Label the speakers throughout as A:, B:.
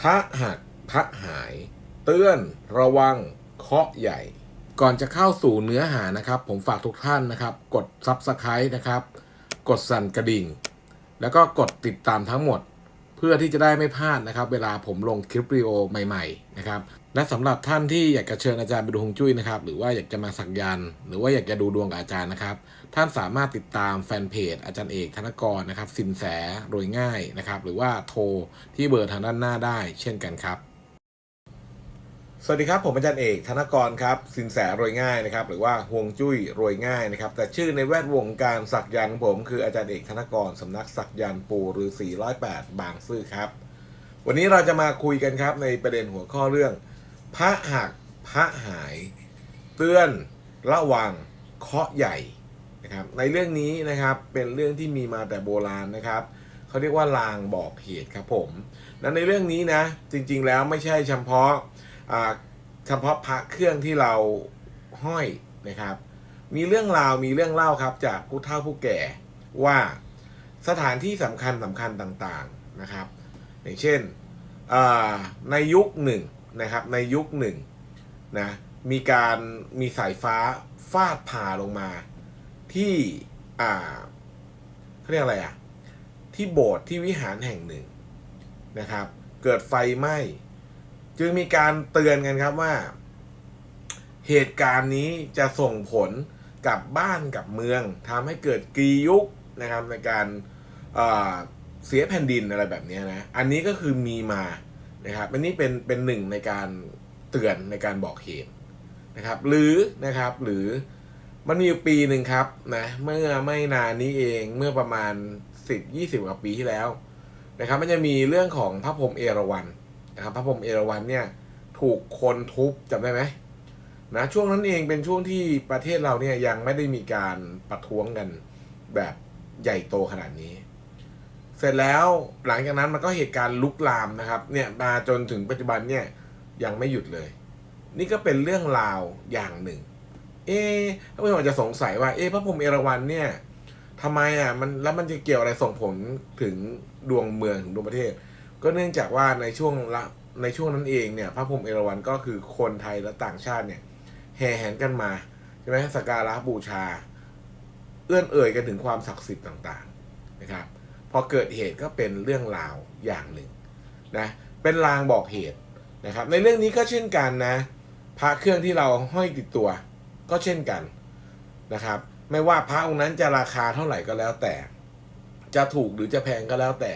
A: พระหักพระหาย เตือนระวังเคาะใหญ่ ก่อนจะเข้าสู่เนื้อหานะครับ ผมฝากทุกท่านนะครับ กด Subscribe นะครับ กดสั่นกระดิ่ง แล้วก็กดติดตามทั้งหมด เพื่อที่จะได้ไม่พลาดนะครับ เวลาผมลงคลิปวิดีโอใหม่ๆนะครับและสำหรับท่านที่อยากจะเชิญอาจารย์ไปดูฮวงจุ้ยนะครับ หรือว่าอยากจะมาสักยันหรือว่าอยากจะดูดวงกับอาจารย์นะครับ ท่านสามารถติดตามแฟนเพจอาจารย์เอกธนกรนะครับ สินแสโดยง่ายนะครับ หรือว่าโทรที่เบอร์ทางด้านหน้าได้เช่นกันครับ สวัสดีครับ ผมอาจารย์เอกธนกรครับสินแสรวยง่ายนะครับหรือว่าฮวงจุ้ยรวยง่ายนะครับแต่ชื่อในแวดวงการสักยันต์ของผมคืออาจารย์เอกธนกรสำนักสักยันต์ปูหรือ408บางซื่อครับ วันนี้เราจะมาคุยกันครับในประเด็นหัวข้อเรื่อง พระหักพระหาย เตือนระวังเคาะใหญ่ นะครับในเรื่องนี้นะครับเป็นเรื่องที่มีมาแต่โบราณนะครับเขาเรียกว่าลางบอกเหตุครับผมนั้นในเรื่องนี้นะจริงๆแล้วไม่ใช่เฉพาะเฉพาะพระเครื่องที่เราห้อยนะครับ มีเรื่องราวมีเรื่องเล่าครับจากผู้เฒ่าผู้แก่ว่าสถานที่สำคัญสำคัญต่างๆนะครับ อย่างเช่นในยุคหนึ่งนะครับในยุคหนึ่งนะมีการมีสายฟ้าฟาดผ่าลงมา ที่อ่าเขาเรียกอะไรอะ ที่โบสถ์ที่วิหารแห่งหนึ่งนะครับ เกิดไฟไหม้จึงมีการเตือนกันครับว่า เหตุการณ์นี้จะส่งผลกับบ้านกับเมืองทำให้เกิดกียุคนะครับในการเเสียแผ่นดินอะไรแบบนี้นะ อันนี้ก็คือมีมานะครับ อันนี้เป็นเป็นหนึ่งในการเตือนในการบอกเหตุนะครับ หรือนะครับหรือ มันมีอยู่ปีหนึ่งครับนะเมื่อไม่นานนี้เองเมื่อประมาณ10 20กว่าปีที่แล้วนะครับ มันจะมีเรื่องของพระพรหมเอราวัณนะครับ พระพรหมเอราวัณเนี่ยถูกคนทุบจำได้ไหมนะช่วงนั้นเองเป็นช่วงที่ประเทศเราเนี่ยยังไม่ได้มีการประท้วงกันแบบใหญ่โตขนาดนี้ เสร็จแล้วหลังจากนั้นมันก็เหตุการณ์ลุกลามนะครับ เนี่ยมาจนถึงปัจจุบันเนี่ยยังไม่หยุดเลย นี่ก็เป็นเรื่องราวอย่างหนึ่ง เอ๊ะท่านผู้ชมอาจจะสงสัยว่า เอ๊ะพระพรหมเอราวัณเนี่ยทำไมอะมันแล้วมันจะเกี่ยวอะไรส่งผลถึงดวงเมืองถึงดวงประเทศ ก็เนื่องจากว่าในช่วงละในช่วงนั้นเองเนี่ยพระพรหมเอราวัณก็คือคนไทยและต่างชาติเนี่ยแห่แหนกันมาใช่ไหมสักการะบูชา เอื้อนเอ่ยกันถึงความศักดิ์สิทธิ์ต่างๆนะครับพอเกิดเหตุก็เป็นเรื่องราวอย่างหนึ่งนะเป็นลางบอกเหตุนะครับ ในเรื่องนี้ก็เช่นกันนะพระเครื่องที่เราห้อยติดตัว ก็เช่นกันนะครับ ไม่ว่าพระองค์นั้นจะราคาเท่าไหร่ก็แล้วแต่ จะถูกหรือจะแพงก็แล้วแต่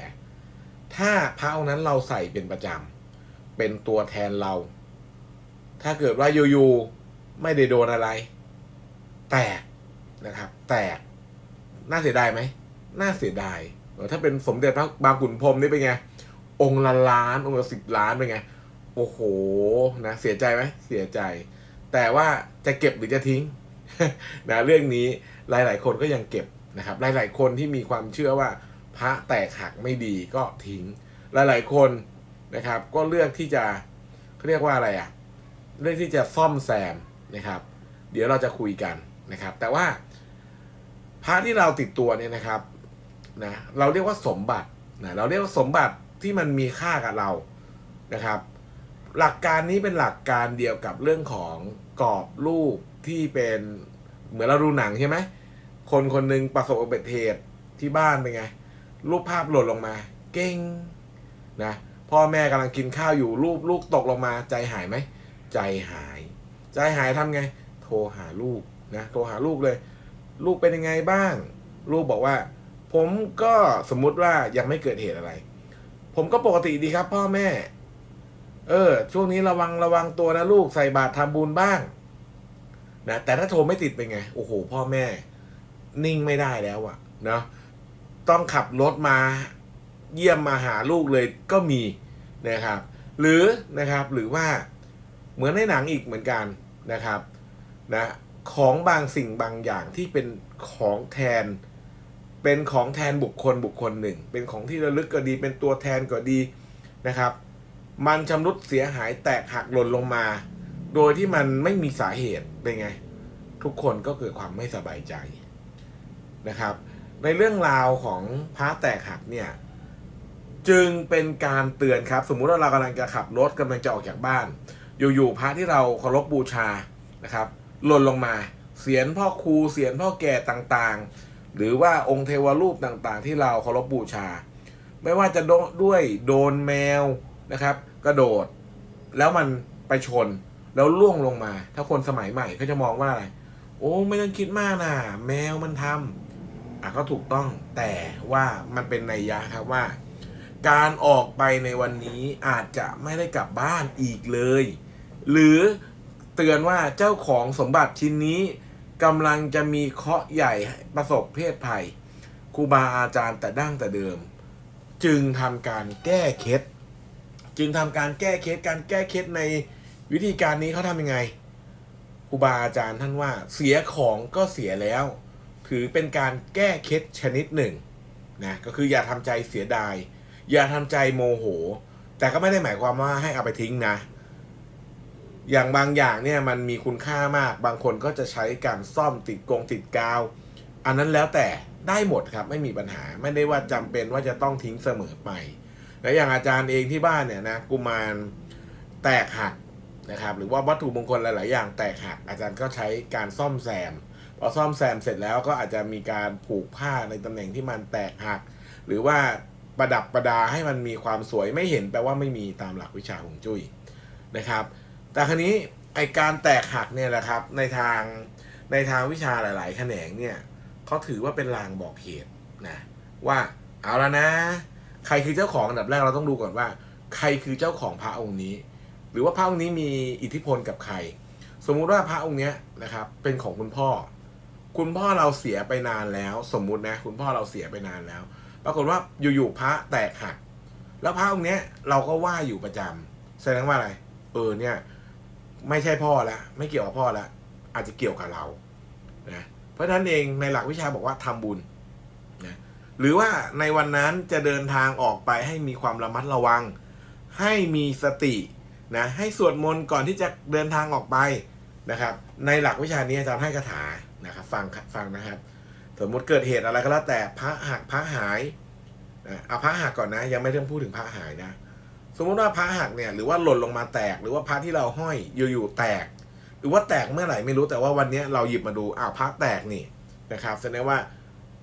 A: ถ้าพระองค์นั้นเราใส่เป็นประจำเป็นตัวแทนเรา ถ้าเกิดว่าอยู่ๆไม่ได้โดนอะไร แตกนะครับ แตกน่าเสียดายไหมน่าเสียดายเออถ้าเป็นสมเด็จพระบางขุนพรมนี่เป็นไง องค์ละล้าน องค์ละสิบล้านเป็นไง โอ้โห นะ เสียใจไหม เสียใจ แต่ว่าจะเก็บหรือจะทิ้งนะเรื่องนี้หลาย ๆ คนก็ยังเก็บนะครับ หลาย ๆ คนที่มีความเชื่อว่าพระแตกหักไม่ดีก็ทิ้ง หลาย ๆ คนนะครับ ก็เลือกที่จะเขาเรียกว่าอะไรอะเรื่องที่จะซ่อมแซมนะครับ เดี๋ยวเราจะคุยกันนะครับ แต่ว่าพระที่เราติดตัวเนี่ยนะครับนะเราเรียกว่าสมบัตินะเราเรียกว่าสมบัติที่มันมีค่ากับเรานะครับ หลักการนี้เป็นหลักการเดียวกับเรื่องของกรอบรูปที่เป็นเหมือนเราดูหนังใช่ไหมคนคนหนึ่งประสบอุบัติเหตุที่บ้านเป็นไง รูปภาพหล่นลงมา เก่งนะพ่อแม่กำลังกินข้าวอยู่รูปลูกตกลงมาใจหายไหม ใจหาย ใจหายทำไง โทรหาลูกนะโทรหาลูกเลย ลูกเป็นยังไงบ้าง ลูกบอกว่า ผมก็สมมุติว่ายังไม่เกิดเหตุอะไร ผมก็ปกติดีครับ พ่อแม่ เออ ช่วงนี้ระวังระวังตัวนะลูกใส่บาตรทำบุญบ้างนะแต่ถ้าโทรไม่ติดเป็นไง โอ้โห พ่อแม่ นิ่งไม่ได้แล้วอะเนาะต้องขับรถมาเยี่ยมมาหาลูกเลยก็มีนะครับ หรือนะครับหรือว่าเหมือนในหนังอีกเหมือนกันนะครับนะของบางสิ่งบางอย่างที่เป็นของแทน เป็นของแทนบุคคลบุคคลหนึ่ง เป็นของที่ระลึกก็ดี เป็นตัวแทนก็ดีนะครับ มันชำรุดเสียหายแตกหักหล่นลงมา โดยที่มันไม่มีสาเหตุเป็นไง ทุกคนก็เกิดความไม่สบายใจนะครับ ในเรื่องราวของพระแตกหักเนี่ยจึงเป็นการเตือนครับ สมมุติว่าเรากำลังจะขับรถกำลังจะออกจากบ้าน อยู่ๆพระที่เราเคารพบูชานะครับหล่นลงมาเสียนพ่อครูเสียนพ่อแก่ต่างๆ หรือว่าองค์เทวรูปต่างๆ ที่เราเคารพบูชา ไม่ว่าจะด้วยโดนแมวนะครับ กระโดด แล้วมันไปชน แล้วล่วงลงมา ถ้าคนสมัยใหม่เขาจะมองว่าอะไร โอ้ไม่ต้องคิดมากนะแมวมันทำอะก็ถูกต้องแต่ว่ามันเป็นนัยยะครับว่า การออกไปในวันนี้อาจจะไม่ได้กลับบ้านอีกเลย หรือเตือนว่าเจ้าของสมบัติชิ้นนี้กำลังจะมีเคราะห์ใหญ่ประสบเพศภัยครูบาอาจารย์แต่ดั้งแต่เดิม จึงทำการแก้เคล็ด จึงทำการแก้เคล็ดการแก้เคล็ดในวิธีการนี้เขาทำยังไงครูบาอาจารย์ท่านว่าเสียของก็เสียแล้ว ถือเป็นการแก้เคล็ดชนิดหนึ่งนะก็คืออย่าทำใจเสียดาย อย่าทำใจโมโห แต่ก็ไม่ได้หมายความว่าให้เอาไปทิ้งนะ อย่างบางอย่างเนี่ยมันมีคุณค่ามากบางคนก็จะใช้การซ่อมติดกงติดกาว อันนั้นแล้วแต่ได้หมดครับไม่มีปัญหาไม่ได้ว่าจำเป็นว่าจะต้องทิ้งเสมอไป และอย่างอาจารย์เองที่บ้านเนี่ยนะกุมารแตกหักนะครับ หรือว่าวัตถุมงคลหลาย ๆ อย่างแตกหักอาจารย์ก็ใช้การซ่อมแซมพอซ่อมแซมเสร็จแล้วก็อาจจะมีการผูกผ้าในตำแหน่งที่มันแตกหัก หรือว่าประดับประดาให้มันมีความสวยไม่เห็นแปลว่าไม่มีตามหลักวิชาฮวงจุ้ยนะครับ แต่ครั้นี้ไอการแตกหักเนี่ยแหละครับในทางในทางวิชาหลาย ๆ แขนงเนี่ยเขาถือว่าเป็นลางบอกเหตุนะว่าเอาแล้วนะ ใครคือเจ้าของอันดับแรกเราต้องดูก่อนว่า ใครคือเจ้าของพระองค์นี้ หรือว่าพระองค์นี้มีอิทธิพลกับใคร สมมุติว่าพระองค์เนี้ยนะครับ เป็นของคุณพ่อ คุณพ่อเราเสียไปนานแล้ว สมมุตินะ คุณพ่อเราเสียไปนานแล้ว ปรากฏว่าอยู่ๆพระแตกหัก แล้วพระองค์เนี้ยเราก็ว่าอยู่ประจำแสดงว่าอะไร เออเนี่ย ไม่ใช่พ่อละไม่เกี่ยวกับพ่อละอาจจะเกี่ยวกับเรานะเพราะฉะนั้นเองในหลักวิชาบอกว่าทำบุญ หรือว่าในวันนั้นจะเดินทางออกไปให้มีความระมัดระวัง ให้มีสตินะให้สวดมนต์ก่อนที่จะเดินทางออกไปนะครับ ในหลักวิชานี้อาจารย์ให้คาถานะครับ ฟังฟังนะครับ สมมติเกิดเหตุอะไรก็แล้วแต่พระหักพระหายนะเอาพระหักก่อนนะ ยังไม่ต้องพูดถึงพระหายนะ สมมติว่าพระหักเนี่ยหรือว่าหล่นลงมาแตก หรือว่าพระที่เราห้อยอยู่ๆแตก หรือว่าแตกเมื่อไหร่ไม่รู้แต่ว่าวันนี้เราหยิบมาดูอ้าวพระแตกนี่นะครับแสดงว่า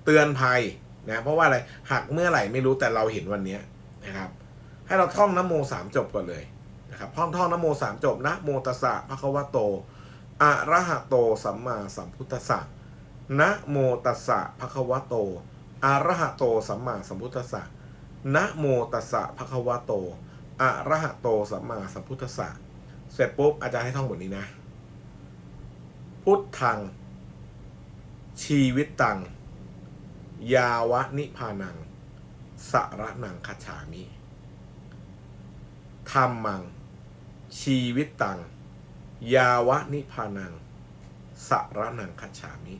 A: เตือนภัย นะเพราะว่าอะไรหักเมื่อไหร่ไม่รู้แต่เราเห็นวันนี้นะครับ ให้เราท่องนะโมสามจบก่อนเลยนะครับท่องท่องนะโมสามจบนะโมตัสสะภะคะวะโตอะระหะโตสัมมาสัมพุทธัสสะนะโมตัสสะภะคะวะโตอะระหะโตสัมมาสัมพุทธัสสะนะโมตัสสะภะคะวะโตอะระหะโตสัมมาสัมพุทธัสสะเสร็จปุ๊บอาจารย์ให้ท่องบทนี้นะ พุทธัง ชีวิตตัง ยาวะนิพานัง สระนังคฉามิธรรมัง ชีวิตตัง ยาวะนิพานัง สระนังคฉามิ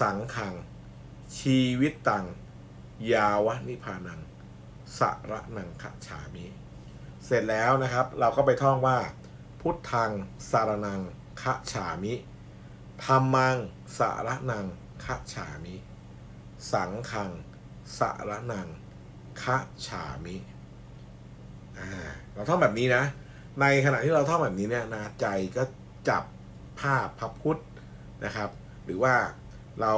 A: สังขัง ชีวิตตัง ยาวะนิพานัง สระนังคฉามิ เสร็จแล้วนะครับ เราก็ไปท่องว่า พุทธังสารนังคะฉามิธรรมังสารนังคะฉามิ สังขังสารนังคะฉามิอ่าเราท่องแบบนี้นะ ในขณะที่เราท่องแบบนี้เนี่ยนะใจก็จับภาพพระพุทธนะครับ หรือว่าเรา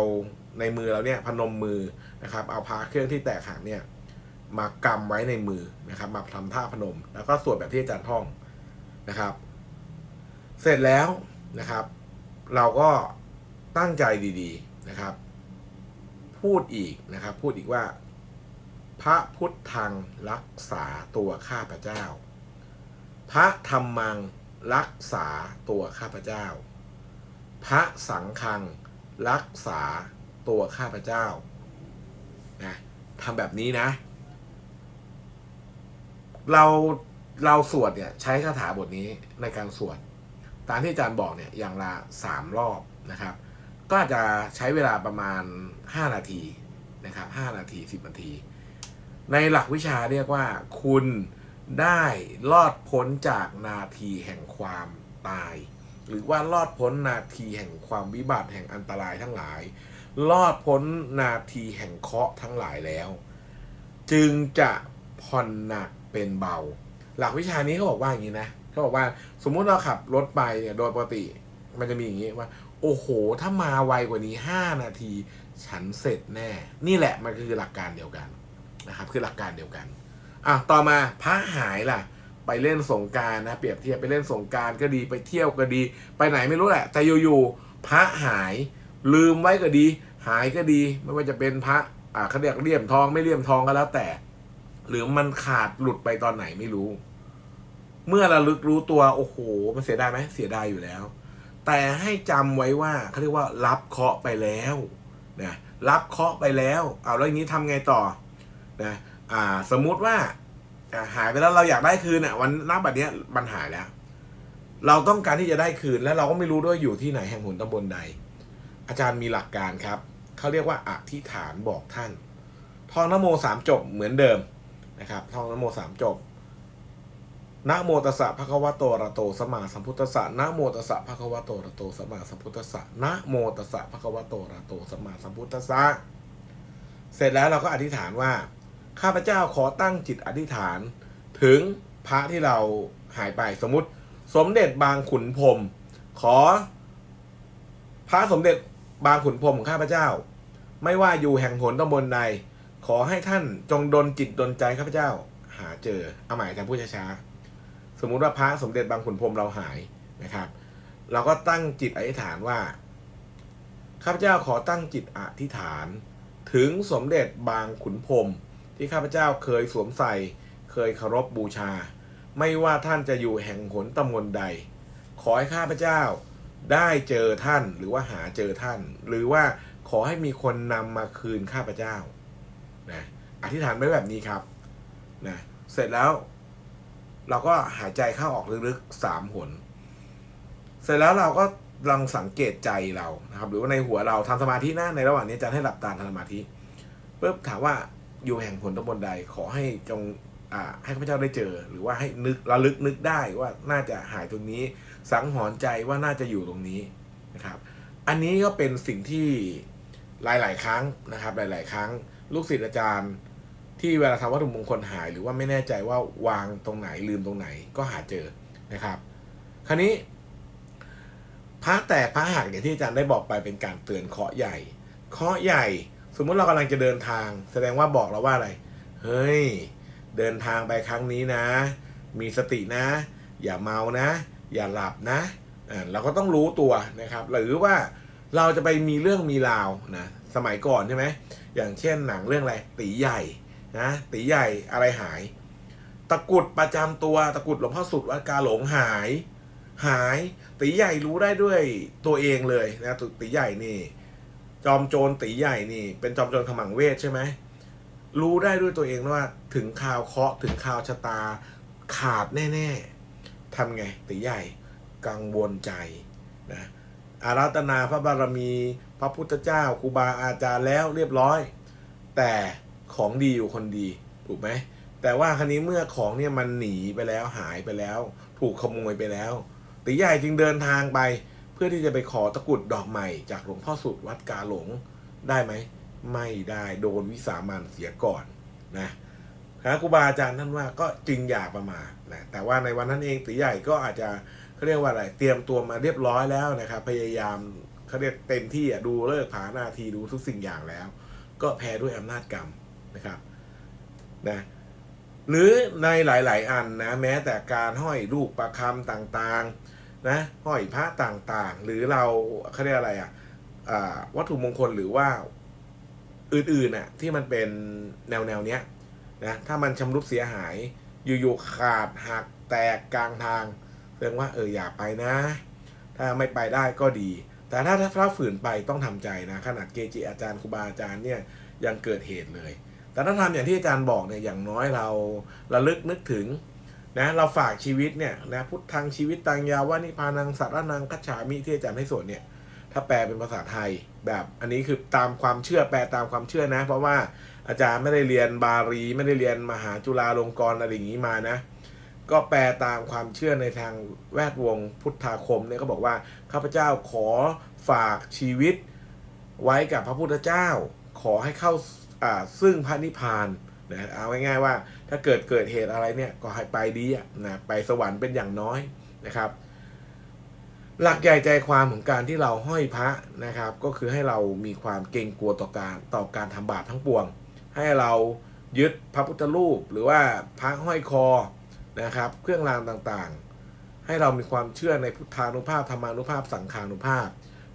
A: ในมือเราเนี่ยพนมมือนะครับ เอาพาเครื่องที่แตกหักเนี่ยมากำไว้ในมือนะครับ มาทำท่าพนม แล้วก็สวดแบบที่อาจารย์ท่องนะครับ เสร็จแล้วนะครับ เราก็ตั้งใจดีๆนะครับ พูดอีกนะครับ พูดอีกว่า พระพุทธังรักษาตัวข้าพเจ้า พระธรรมังรักษาตัวข้าพเจ้า พระสังฆังรักษาตัวข้าพเจ้านะทำแบบนี้นะ เราเราสวดเนี่ยใช้คาถาบทนี้ในการสวด ตามที่อาจารย์บอกเนี่ยอย่างละสามรอบนะครับ ก็อาจจะใช้เวลาประมาณ 5 นาทีนะครับ5นาที 10 นาที ในหลักวิชาเรียกว่า คุณได้รอดพ้นจากนาทีแห่งความตาย หรือว่ารอดพ้นนาทีแห่งความวิบัติแห่งอันตรายทั้งหลาย รอดพ้นนาทีแห่งเคราะห์ทั้งหลายแล้ว จึงจะผ่อนหนักเป็นเบา หลักวิชานี้เขาบอกว่าอย่างนี้นะเขาบอกว่าสมมุติเราขับรถไปเนี่ยโดยปกติ มันจะมีอย่างนี้ว่า โอ้โห ถ้ามาไวกว่านี้5นาที ฉันเสร็จแน่ นี่แหละมันคือหลักการเดียวกันนะครับ คือหลักการเดียวกันอะต่อมาพระหายล่ะ ไปเล่นสงการนะ เปรียบเทียบไปเล่นสงการก็ดีไปเที่ยวก็ดี ไปไหนไม่รู้แหละ แต่อยู่ๆพระหาย ลืมไว้ก็ดี หายก็ดี ไม่ว่าจะเป็นพระอ่าเขาเรียกเลี่ยมทองไม่เลี่ยมทองก็แล้วแต่ หรือมันขาดหลุดไปตอนไหนไม่รู้ เมื่อระลึกรู้ตัวโอ้โห มันเสียดายไหมเสียดายอยู่แล้ว แต่ให้จำไว้ว่าเขาเรียกว่ารับเคาะไปแล้วนะรับเคาะไปแล้วเอาแล้วอย่างนี้ทำไงต่อนะอ่าสมมุติว่าหายไปแล้วเราอยากได้คืนอะวันนับแบบนี้มันหายแล้ว เราต้องการที่จะได้คืนแล้วเราก็ไม่รู้ด้วยอยู่ที่ไหนแห่งหนตำบลใด อาจารย์มีหลักการครับเขาเรียกว่าอธิษฐานบอกท่านท่องนโมสามจบเหมือนเดิมนะครับท่องนโมสามจบ นะโมตัสสะภะคะวะโตระโตสัมมาสัมพุทธัสสะนะโมตัสสะภะคะวะโตระโตสัมมาสัมพุทธัสสะนะโมตัสสะภะคะวะโตระโตสัมมาสัมพุทธัสสะเสร็จแล้วเราก็อธิษฐานว่า ข้าพเจ้าขอตั้งจิตอธิษฐาน ถึงพระที่เราหายไปสมมติ สมเด็จบางขุนพรมขอ พระสมเด็จบางขุนพรมของข้าพเจ้า ไม่ว่าอยู่แห่งหนตำบลใดขอให้ท่านจงดลจิตดลใจข้าพเจ้า หาเจอเอาหม่อาจารย์พูดช้าๆ สมมุติว่าพระสมเด็จบางขุนพรมเราหายนะครับ เราก็ตั้งจิตอธิษฐานว่าข้าพเจ้าขอตั้งจิตอธิษฐาน ถึงสมเด็จบางขุนพรมที่ข้าพเจ้าเคยสวมใส่เคยเคารพบูชา ไม่ว่าท่านจะอยู่แห่งหนตำบลใด ขอให้ข้าพเจ้าได้เจอท่านหรือว่าหาเจอท่าน หรือว่าขอให้มีคนนำมาคืนข้าพเจ้านะอธิษฐานไว้แบบนี้ครับนะเสร็จแล้ว เราก็หายใจเข้าออกลึกๆสามหน เสร็จแล้วเราก็ลองสังเกตใจเรานะครับ หรือว่าในหัวเราทำสมาธินะในระหว่างนี้อาจะให้หลับตาทำสมาธิปุ๊บถามว่าอยู่แห่งผลตบลใดขอให้จงอ่าให้ข้าพเจ้าได้เจอ หรือว่าให้นึกระลึกนึกได้ว่าน่าจะหายตรงนี้ สังหรณ์ใจว่าน่าจะอยู่ตรงนี้นะครับ อันนี้ก็เป็นสิ่งที่หลาย ๆ ครั้งนะครับ หลาย ๆ ครั้ง ลูกศิษย์อาจารย์ ที่เวลาทำวัตถุมงคลหาย หรือว่าไม่แน่ใจว่าวางตรงไหนลืมตรงไหนก็หาเจอนะครับ คราวนี้พระแตกพระหักอย่างที่อาจารย์ได้บอกไปเป็นการเตือนเคาะใหญ่ เคาะใหญ่ สมมุติเรากำลังจะเดินทาง แสดงว่าบอกเราว่าอะไร เฮ้ย เดินทางไปครั้งนี้นะ มีสตินะ อย่าเมานะ อย่าหลับนะอ่าเราก็ต้องรู้ตัวนะครับ หรือว่าเราจะไปมีเรื่องมีราวนะ สมัยก่อนใช่ไหม อย่างเช่นหนังเรื่องอะไร ตีใหญ่ นะตีใหญ่อะไรหาย ตะกุดประจำตัวตะกุดหลวงพ่อสุดวัดกาหลงหาย หายตีใหญ่รู้ได้ด้วยตัวเองเลยนะตีใหญ่นี่ จอมโจรตีใหญ่นี่ เป็นจอมโจรขมังเวทใช่ไหมรู้ได้ด้วยตัวเองว่าถึงข่าวเคาะถึงข่าวชะตาขาดแน่ๆทำไงตีใหญ่กังวลใจนะอาราธนาพระบารมี พระพุทธเจ้าครูบาอาจารย์แล้วเรียบร้อย แต่ ของดีอยู่คนดีถูกไหมแต่ว่าครั้นี้เมื่อของเนี่ยมันหนีไปแล้วหายไปแล้ว ถูกขโมยไปแล้วตีใหญ่จึงเดินทางไป เพื่อที่จะไปขอตะกรุดดอกใหม่จากหลวงพ่อสุดวัดกาหลงได้ไหมไม่ได้โดนวิสามันเสียก่อนนะพระครูบาอาจารย์ท่านว่าก็จึงอย่าประมาทนะแต่ว่าในวันนั้นเองตีใหญ่ก็อาจจะเขาเรียกว่าอะไรเตรียมตัวมาเรียบร้อยแล้วนะครับ พยายามเขาเรียกเต็มที่อะดูเลิกผานาทีดูทุกสิ่งอย่างแล้ว ก็แพ้ด้วยอำนาจกรรม นะครับนะหรือในหลาย ๆ อันนะแม้แต่การห้อยรูปประคำต่างๆนะห้อยพระต่างๆ หรือเราเขาเรียกอะไรอะอ่าวัตถุมงคลหรือว่าอื่นๆน่ะที่มันเป็นแนวแนวเนี้ยนะถ้ามันชำรุดเสียหายอยู่ๆขาดหักแตกกลางทางแสดงว่าเอออย่าไปนะ ถ้าไม่ไปได้ก็ดี แต่ถ้าถ้าฝืนไปต้องทำใจนะขนาดเกจิอาจารย์ครูบาอาจารย์เนี่ยยังเกิดเหตุเลย แต่ถ้าทำอย่างที่อาจารย์บอกเนี่ยอย่างน้อยเราระลึกนึกถึงนะเราฝากชีวิตเนี่ยนะพุทธังชีวิตตังยาวานิพานังสัตว์นังคัจฉามิที่อาจารย์ให้สวดเนี่ยถ้าแปลเป็นภาษาไทยแบบอันนี้คือตามความเชื่อแปลตามความเชื่อนะ เพราะว่าอาจารย์ไม่ได้เรียนบาลีไม่ได้เรียนมหาจุฬาลงกรณ์อะไรอย่างนี้มานะ ก็แปลตามความเชื่อในทางแวดวงพุทธาคมเนี่ยก็บอกว่าข้าพเจ้าขอฝากชีวิตไว้กับพระพุทธเจ้า ขอให้เข้าอ่า ซึ่งพระนิพพานนะเอาง่ายๆว่า ถ้าเกิดเกิดเหตุอะไรเนี่ยก็ให้ไปดีนะไปสวรรค์เป็นอย่างน้อยนะครับ หลักใหญ่ใจความของการที่เราห้อยพระนะครับ ก็คือให้เรามีความเกรงกลัวต่อการต่อการทำบาปทั้งปวง ให้เรายึดพระพุทธรูป หรือว่าพระห้อยคอนะครับ เครื่องรางต่างๆ ให้เรามีความเชื่อในพุทธานุภาพธรรมานุภาพสังขานุภาพ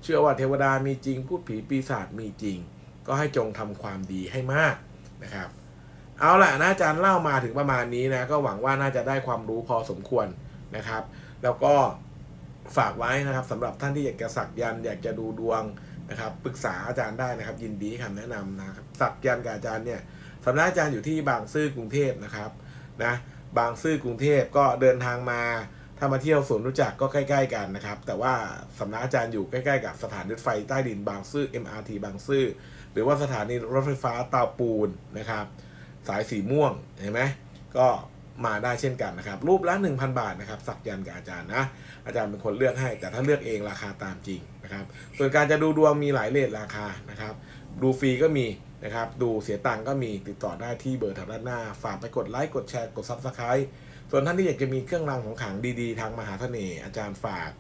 A: เชื่อว่าเทวดามีจริงพูดผีปีศาจมีจริง ก็ให้จงทำความดีให้มากนะครับ เอาล่ะนะอาจารย์เล่ามาถึงประมาณนี้นะก็หวังว่าน่าจะได้ความรู้พอสมควรนะครับ แล้วก็ฝากไว้นะครับสำหรับท่านที่อยากจะสักยันอยากจะดูดวงนะครับปรึกษาอาจารย์ได้นะครับ ยินดีคำแนะนำนะครับสักยันกับอาจารย์เนี่ยสำนักอาจารย์อยู่ที่บางซื่อกรุงเทพนะครับนะบางซื่อกรุงเทพก็เดินทางมาถ้ามาเที่ยวสวนรู้จักก็ใกล้ ๆ กันนะครับ แต่ว่าสำนักอาจารย์อยู่ใกล้ ๆ กับสถานรถไฟใต้ดินบางซื่อ MRT บางซื่อ หรือว่าสถานีรถไฟฟ้าเตาปูนนะครับ สายสีม่วงเห็นไหมก็มาได้เช่นกันนะครับ รูปละ 1,000 บาทนะครับ สักยันกับอาจารย์นะ อาจารย์เป็นคนเลือกให้ แต่ถ้าเลือกเองราคาตามจริงนะครับ ส่วนการจะดูดวงมีหลายเลทราคานะครับ ดูฟรีก็มีนะครับ ดูเสียตังก็มีติดต่อได้ที่เบอร์ทางด้านหน้า ฝากไปกดไลค์กดแชร์กดซับสไคร b e ส่วนท่านที่อยากจะมีเครื่องรางของขลังดีๆ ทางมหาเสน่ห์อาจารย์ฝาก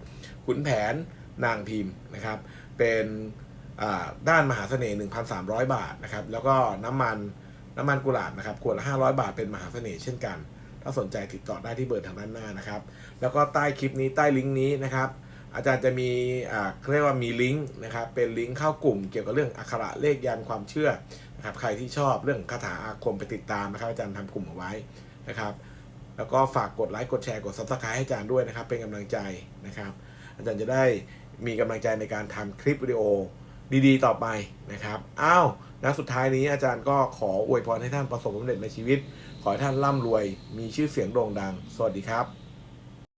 A: ขุนแผนนางพิมพ์นะครับ เป็น ด้านมหาเสน่ห์1,300 บาทนะครับ แล้วก็น้ำมันน้ำมันกุหลาบนะครับขวดละ500 บาทเป็นมหาเสน่ห์เช่นกัน ถ้าสนใจติดต่อได้ที่เบอร์ทางด้านหน้านะครับ แล้วก็ใต้คลิปนี้ใต้ลิงก์นี้นะครับ อาจารย์จะมีอ่าเรียกว่ามีลิงก์นะครับ เป็นลิงก์เข้ากลุ่มเกี่ยวกับเรื่องอักขระเลขยันความเชื่อนะครับ ใครที่ชอบเรื่องคาถาอาคมไปติดตามนะครับ อาจารย์ทำกลุ่มเอาไว้นะครับ แล้วก็ฝากกดไลค์กดแชร์กด subscribe ให้อาจารย์ด้วยนะครับ เป็นกำลังใจนะครับ อาจารย์จะได้มีกำลังใจในการทำคลิปวิดีโอ ดีๆ ต่อไปนะครับ อ้าวนะสุดท้ายนี้อาจารย์ก็ขออวยพรให้ท่านประสบความสำเร็จในชีวิต ขอให้ท่านร่ำรวย มีชื่อเสียงโด่งดัง สวัสดีครับ